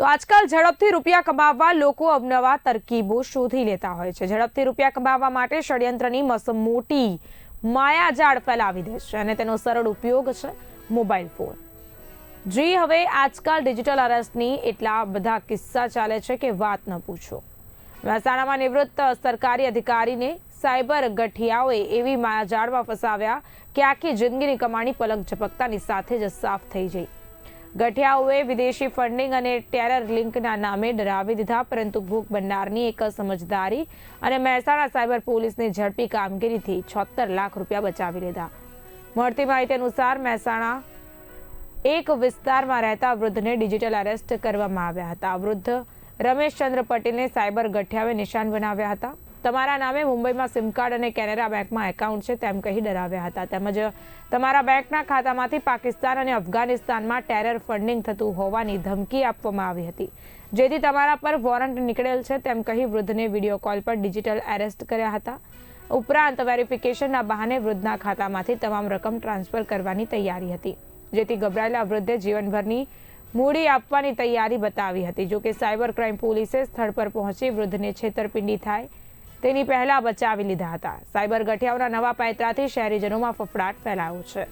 તો આજકાલ ઝડપથી રૂપિયા કમાવવા લોકો અવનવા તરકીબો શોધી લેતા હોય છે. ઝડપથી રૂપિયા કમાવવા માટે ષડયંત્રની મસ મોટી માયાજાળ ફેલાવી દે છે અને તેનો સરળ ઉપયોગ છે મોબાઈલ ફોન. જી, હવે આજકાલ ડિજિટલ અરેસ્ટની એટલા બધા કિસ્સા ચાલે છે કે વાત ન પૂછો. મહેસાણામાં નિવૃત્ત સરકારી અધિકારીને સાયબર ગઠિયાઓએ એવી માયાજાળમાં ફસાવ્યા કે આખી જિંદગીની કમાણી પલક ઝપકતાની સાથે જ સાફ થઈ જઈ. ગઠિયાઓએ વિદેશી ફંડિંગ અને ટેરર લિંકના નામે ડરાવી દીધા, પરંતુ ભૂખ બનનારની એક સમજદારી અને મહેસાણા સાયબર પોલીસની ઝડપી કામગીરીથી છોતેર લાખ રૂપિયા બચાવી લીધા. મળતી માહિતી અનુસાર મહેસાણા એક વિસ્તારમાં રહેતા વૃદ્ધને ડિજિટલ અરેસ્ટ કરવામાં આવ્યા હતા. વૃદ્ધ રમેશચંદ્ર પટેલને સાયબર ગઠિયાવે નિશાન બનાવ્યા હતા. તમારા નામે મુંબઈમાં સિમ કાર્ડ અને કેનેરા બેંકમાં એકાઉન્ટ છે તેમ કહી ડરાવ્યા હતા. તેમજ તમારા બેંકના ખાતામાંથી પાકિસ્તાન અને અફઘાનિસ્તાનમાં ટેરર ફંડિંગ થતું હોવાની ધમકી આપવામાં આવી હતી. જેથી તમારા પર વોરંટ નીકળેલ છે તેમ કહી વૃદ્ધને વીડિયો કોલ પર ડિજિટલ એરેસ્ટ કર્યા હતા. ઉપરાંત વેરિફિકેશનના બહાને વૃદ્ધના ખાતામાંથી તમામ રકમ ટ્રાન્સફર કરવાની તૈયારી હતી, જેથી ગભરાયેલા વૃદ્ધે જીવનભરની મૂડી આપવાની તૈયારી બતાવી હતી. જોકે સાયબર ક્રાઇમ પોલીસે સ્થળ પર પહોંચી વૃદ્ધને છેતરપિંડી થાય તેની પહેલા બચાવી લીધા હતા. સાયબર ગઠિયાઓના નવા પાયત્રાથી શહેરીજનોમાં ફફડાટ ફેલાયો છે.